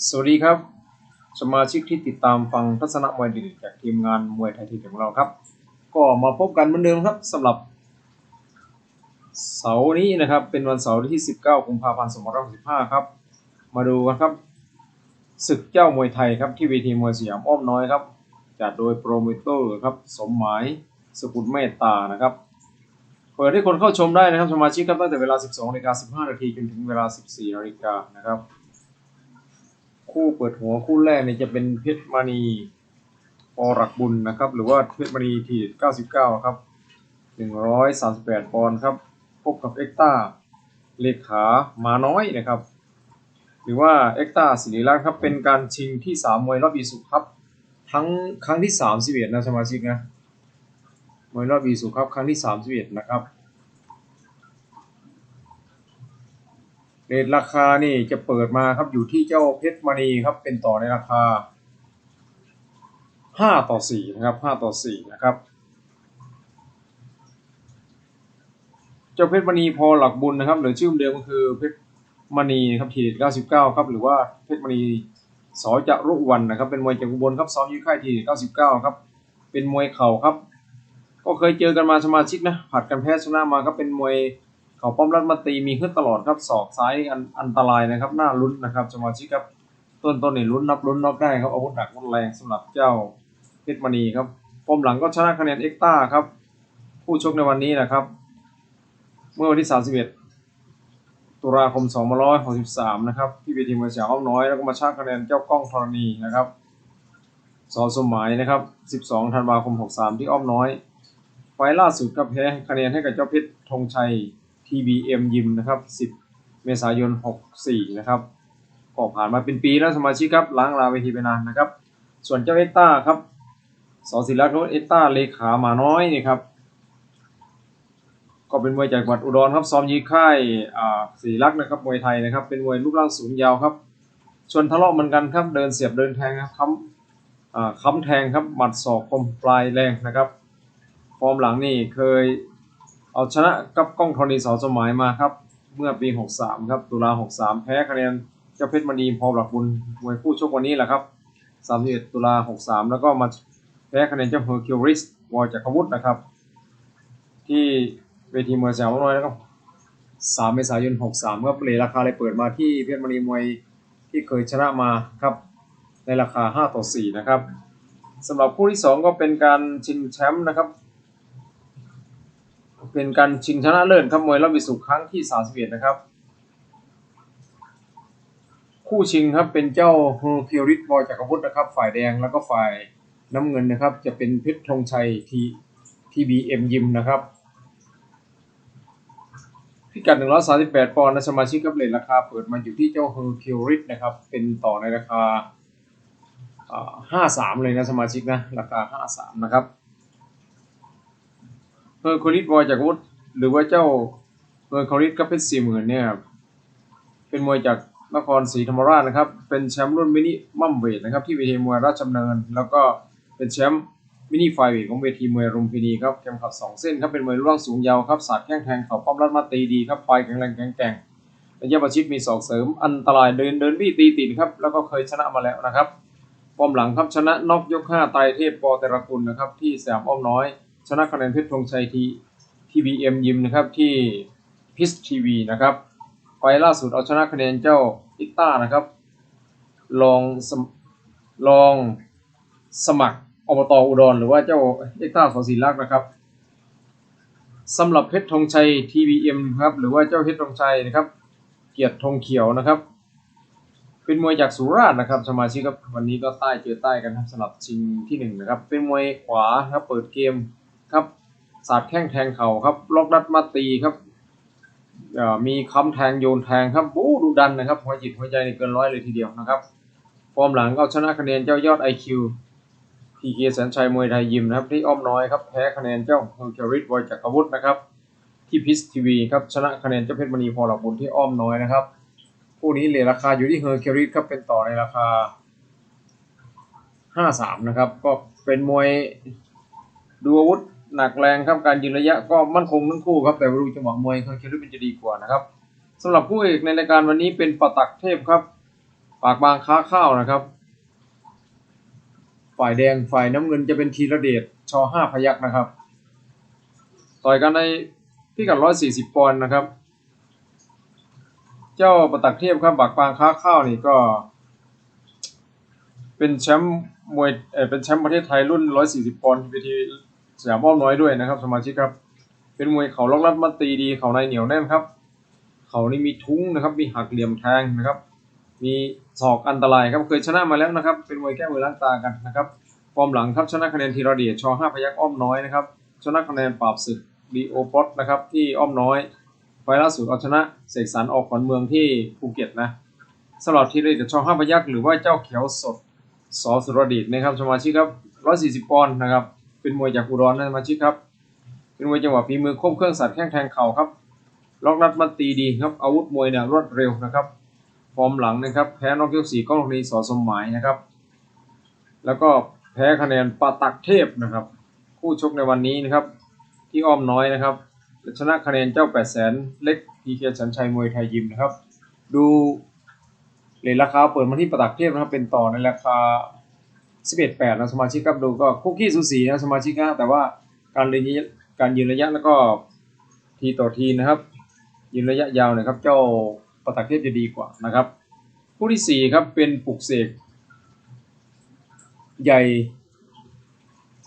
สวัสดีครับ สมาชิกที่ติดตามฟังทัศนมวยดีจากทีมงานมวยไทยทีของเราครับ ก็มาพบกันเหมือนเดิมครับสำหรับ เสาร์นี้นะครับเป็นวันเสาร์ที่ 19กุมภาพันธ์2565 ครับ มาดูกันครับศึกเจ้ามวยไทยครับที่เวทีมวยสยามอ้อมน้อยครับจัดโดยโปรโมเตอร์ครับสมหมายสกุลเมตตานะครับเปิดให้คนเข้าชมได้นะครับสมาชิกครับตั้งแต่เวลา 12นาฬิกา15นาทีจนถึงเวลา 14นาฬิกานะครับ คู่เปิดหัวคู่แรกเนี่ยจะเป็นเพชรมณีปอรักบุญนะครับ หรือว่าเพชรมณีที99ครับ138ปดปอนด์ครับ พบกับเอ็กต้าเลขามาน้อยนะครับ หรือว่าเอ็กต้าศิริรักษ์ครับ เป็นการชิงที่3มวยรอบอีสุครับ ทั้งครั้งที่31นะสมาชิกนะมวยรอบอีสุครับครั้งที่31นะครับ รทราคานี่จะเปิดมาครับอยู่ที่เจ้าเพชรมณีครับเป็นต่อในราคา5ต่อ4นะครับ5ต่อ4นะครับ เจ้าเพชรมณีพอหลักบุญนะครับหรือชื่อเดิมก็คือเพชรมณีครับทีเด็ด99ครับหรือว่าเพชรมณีสอจารุวันนะครับ เป็นมวยจากอุบลครับซ้อมยี่ค่ายที99ครับ เป็นมวยเข่าครับ ก็เคยเจอกันมาสมาชิกนะผัดกันแพ้ชนะมาครับเป็นมวย เขาป้อมรัดมาตีมีขึ้นตลอดครับศอกซ้ายอันอันตรายนะครับน่าลุ้นนะครับสมาชิกครับต้นต้นนี่ลุ้นนับลุ้นนับได้ครับอาวุธหนักรุนแรงสำหรับเจ้าเพชรมณีครับป้อมหลังก็ชนะคะแนนเอ็กต้าครับ ผู้ชกในวันนี้นะครับ เมื่อวันที่ 31 ตุลาคม 2563 นะครับที่เวทีมวยสยามอ้อมน้อยแล้วก็มาชนะคะแนนเจ้ากล้องธรณีนะครับสอสมหมายนะครับ 12 ธันวาคม 63 ที่อ้อมน้อย ไฟล์ล่าสุดก็แพ้คะแนนให้กับเจ้าเพชรธงชัย TBM ยิมนะครับ 10 เมษายน 64 นะครับก็ผ่านมาเป็นปีแล้วสมาชิกครับล้างลาเวทีไปนานนะครับ ส่วนเจ้าเอ็กต้าครับสอศิลักษ์เอ็กต้าเลขาหมาน้อยนี่ครับ ก็เป็นมวยจากจังหวัดอุดรครับซ้อมยีค่ายอ่าศรีลักษ์นะครับมวยไทยนะครับ เป็นมวยรูปร่างสูงยาวครับชวนทะเลาะเหมือนกันครับ เดินเสียบเดินแทงครับค้ำอ่าค้ำแทงครับหมัดศอกคมปลายแรงนะครับ ฟอร์มหลังนี่เคย เอาชนะกับกล้องธรณีสอสมัยมาครับ เมื่อปี 63 ครับ ตุลา 63 แพ้คะแนนเจ้าเพชรมณีพอหลักบุญมวยคู่ชกวันนี้แหละครับ 31 ตุลา 63 แล้วก็มาแพ้คะแนนเจ้าเฮอร์คิวริสวอลจากรวุฒินะครับ ที่เวทีมวยสยามน้อยแล้วก็3เมษายน 63ก็เปลี่ยนราคาเลยเปิดมาที่เพชรมณีมวยที่เคยชนะมาครับในราคา 5 ต่อ 4 นะครับสำหรับคู่ที่ 2 ก็เป็นการชิงแชมป์นะครับ เป็นการชิงชนะเลิศครับมวยรอบวิสุครั้งที่ 31 นะครับ คู่ชิงครับเป็นเจ้าเฮอร์คิวริสบอยจากรวุฒินะครับ ฝ่ายแดงแล้วก็ฝ่ายน้ำเงินนะครับ จะเป็นเพชรธงชัยทีทีบีเอ็มยิมนะครับ พิกัด 138 ปอนด์นะสมาชิกกับเลทราคาเปิดมาอยู่ที่เจ้าเฮอร์คิวริสนะครับ เป็นต่อในราคาอ่า53 เลยนะสมาชิกนะ ราคา 53 นะครับ เฮอร์คิวริสบอยจากวุฒิหรือว่าเจ้าเฮอร์คิวริสก็เป็น40,000เนี่ยเป็นมวยจากนครศรีธรรมราชนะครับ เป็นแชมป์รุ่นมินิมัมเวทนะครับ ที่เวทีมวยราชดำเนิน แล้วก็เป็นแชมป์มินิไฟเวทของเวทีมวยรุมพินีครับเข็มขัดสองเส้นครับเป็นมวยร่างสูงยาวครับสาดแข้งแทงเข่าป้อมรัดมาตีดีครับปลายแข็งแรงแข็งแกร่งระยะประชิดมีศอกเสริมอันตรายเดินเดินวี่ตีติดครับแล้วก็เคยชนะมาแล้วนะครับฟอมหลังครับชนะน็อกยก5ไตรเทพปอเตระกุลนะครับที่สยามอ้อมน้อย ชนะคะแนนเพชรธงชัยทีทีบีเอ็มยิมนะครับที่พิสทีวีนะครับไฟล่าสุดเอาชนะคะแนนเจ้าอิต้านะครับลองสมลองสมัครอบตอุดรหรือว่าเจ้าอิต้าสอศิลักษ์นะครับสำหรับเพชรธงชัย TBM ครับหรือว่าเจ้าเพชรธงชัยนะครับ เกียรติธงเขียวนะครับ เป็นมวยจากสุราษฎร์นะครับสมาชิกครับวันนี้ก็ใต้เจอใต้กันครับสำหรับชิงที่หนึ่งนะครับ เป็นมวยขวาครับเปิดเกม ครับสาดแข้งแทงเข่าครับ ล็อกดัดมาตีครับเอ่อมีคำแทงโยนแทงครับโอ้ดูดันนะครับหัวจิตหัวใจนี่เกินร้อยเลยทีเดียวนะครับ ฟอร์มหลังก็เอาชนะคะแนนเจ้ายอด IQ พีเคแสนชัยมวยไทยยิมนะครับที่อ้อมน้อยครับแพ้คะแนนเจ้าเฮอร์คิวริสบอยจากรวุฒินะครับ ที่พิสทีวีครับชนะคะแนนเจ้าเพชรมณีพอหลักบุญที่อ้อมน้อยนะครับคู่นี้เหลือราคาอยู่ที่เฮอร์เคิริสครับเป็นต่อในราคา 53 นะครับ ก็เป็นมวยดูอาวุธ หนักแรงครับการยืนระยะก็มั่นคงทั้งคู่ครับแต่ว่าดูจังหวะมวยเขาคิดว่ามันจะดีกว่านะครับสำหรับคู่เอกในรายการวันนี้เป็นปะตักเทพครับ ปากบางค้าข้าวนะครับ ฝ่ายแดงฝ่ายน้ำเงินจะเป็นธีระเดชชห้าพยักนะครับ ต่อยกันในพิกัด140ปอนด์นะครับ เจ้าปะตักเทพครับบักปางค้าข้าวนี่ก็เป็นแชมป์มวยเออเป็นแชมป์ประเทศไทยรุ่น 140 ปอนด์เวที สยามอ้อมน้อยด้วยนะครับ สมาชิกครับ เป็นมวยเข่าล็อกลัดมาตีดีเข่าในเหนียวแน่นครับ เข่านี่มีทุ้งนะครับ มีหักเหลี่ยมแทงนะครับ มีศอกอันตรายครับ เคยชนะมาแล้วนะครับ เป็นมวยแก้มือล้างตากันนะครับ ฟอร์มหลังครับชนะคะแนนธีรเดชชห้าพยักอ้อมน้อยนะครับ ชนะคะแนนปราบศึกดีโอพอตนะครับที่อ้อมน้อย ไฟล์ล่าสุดเอาชนะเสกสรรออกขวัญเมืองที่ภูเก็ตนะสำหรับธีรเดชชห้าพยักหรือว่าเจ้าเขียวสดสอสุรดิตนะครับสมาชิกครับ140ปอนด์นะครับ เป็นมวยจากอุดรนะสมาชิกครับ เป็นมวยจังหวะฝีมือครบเครื่องสัตว์แข้งแทงเข่าครับ ล็อกนัดมาตีดีครับอาวุธมวยเนี่ยรวดเร็วนะครับ ฟอร์มหลังนะครับ แพ้นอกยกสี่ก้องนีสอสมหมายนะครับ แล้วก็แพ้คะแนนปาตักเทพนะครับ คู่ชกในวันนี้นะครับ ที่อ้อมน้อยนะครับชนะคะแนนเจ้าแปดแสนเล็กพีเคสัญชัยมวยไทยยิมนะครับ ดูเลทราคาเปิดมาที่ปาตักเทพนะครับเป็นต่อในราคา 11.8นะสมาชิกครับดูก็คุกกี้สูสีนะสมาชิกนะแต่ว่าการเรียนการยืนระยะแล้วก็ทีต่อทีนะครับ ยืนระยะยาวเนี่ยครับเจ้าปตักเทพจะดีกว่านะครับคู่ที่สี่ครับเป็นปลุกเสกใหญ่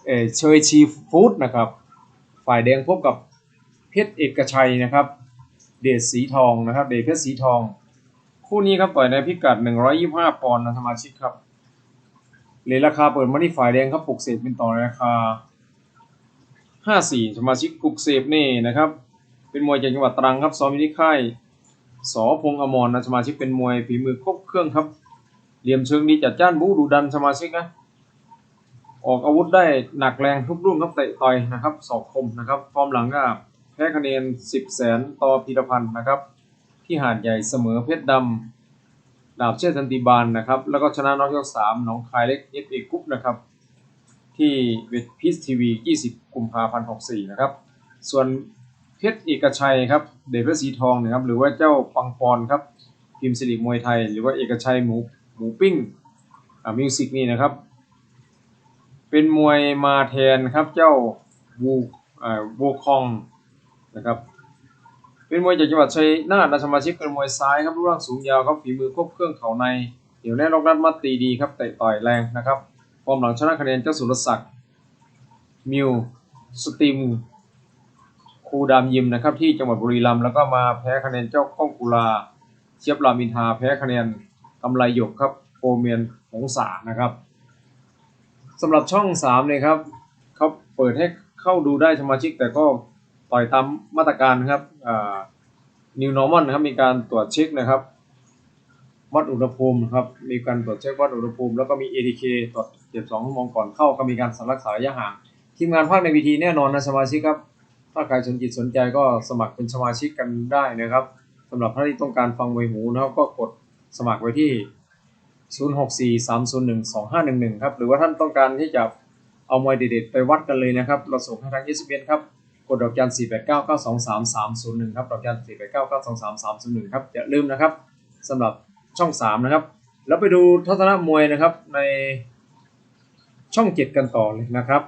เอเชยชีฟูดนะครับ ฝ่ายแดงพบกับเพชรเอกชัยนะครับ เดชสีทองนะครับ เดชเพชรสีทอง คู่นี้ครับต่อยในพิกัด 125 ปอนด์นะสมาชิกครับ เลทราคาเปิดมาที่ฝ่ายแดงครับปลุกเสกเป็นต่อในราคา54สมาชิกปลุกเสกนี่นะครับ เป็นมวยจากจังหวัดตรังครับซ้อมอยู่ที่ค่ายสอพงอมรนะสมาชิกเป็นมวยฝีมือครบเครื่องครับเหลี่ยมเชิงดีจัดจ้านบู๊ดุดันสมาชิกนะออกอาวุธได้หนักแรงทุกรุ่นครับเตะต่อยนะครับศอกคมนะครับฟอร์มหลังก็แพ้คะแนน 10 แสนต่อพีรพันธ์นะครับ ที่หาดใหญ่เสมอเพชรดำ ดาบเชิดทันติบาลนะครับ แล้วก็ชนะน็อกยก3หนองคายเล็กเอฟเอกุ๊ปนะครับ ที่เวทพีซทีวี 20 กุมภาพันธ์64 นะครับ ส่วนเพชรเอกชัยครับ เดชเพชรสีทองนะครับ หรือว่าเจ้าปังปอนครับ พิมพ์สิริมวยไทย หรือว่าเอกชัยหมูหมูปิ้งอ่ามิวสิกนี่นะครับ เป็นมวยมาแทนครับ เจ้าวูอ่าวูคองนะครับ เป็นมวยจากจังหวัดชัยนาทนะสมาชิกเป็นมวยซ้ายครับรูปร่างสูงยาวครับฝีมือครบเครื่องเข่าในเดี๋ยวแน่ล็อกนัดมัดตีดีครับเตะต่อยแรงนะครับฟอร์มหลังชนะคะแนนเจ้าสุรศักดิ์มิวสติมครูดามยิมนะครับที่จังหวัดบุรีรัมย์แล้วก็มาแพ้คะแนนเจ้าก้องกุลาเชียบรามินทาแพ้คะแนนกำไรหยกครับโอเมียนหงสานะครับสำหรับช่องสามเนี่ยครับเขาเปิดให้เข้าดูได้สมาชิกแต่ก็ อยตามมาตรการครับอ่า New Normal นะครับมีการตรวจเช็คนะครับวัดอุณหภูมินะครับมีการตรวจเช็ควัดอุณหภูมิ แล้วก็มี ATK ตรวจเจ็บสองชั่วโมงก่อนเข้าก็มีการสำรักษาระยะห่าง ทีมงานภาคในวีทีแน่นอนนะสมาชิกครับ ถ้าใครสนจิตสนใจก็สมัครเป็นสมาชิกกันได้นะครับสำหรับท่านที่ต้องการฟังมวยหูนะครับก็กดสมัครไว้ที่ 0643012511 ครับ หรือว่าท่านต้องการที่จะเอามวยเด็ดๆไปวัดกันเลยนะครับ เราส่งให้ทาง s อ s ครับ กดดอกจัน489923301ครับดอกจัน489923301ครับอย่าลืมนะครับสำหรับช่อง3นะครับ แล้วไปดูทัศนะมวยนะครับในช่อง7กันต่อเลยนะครับ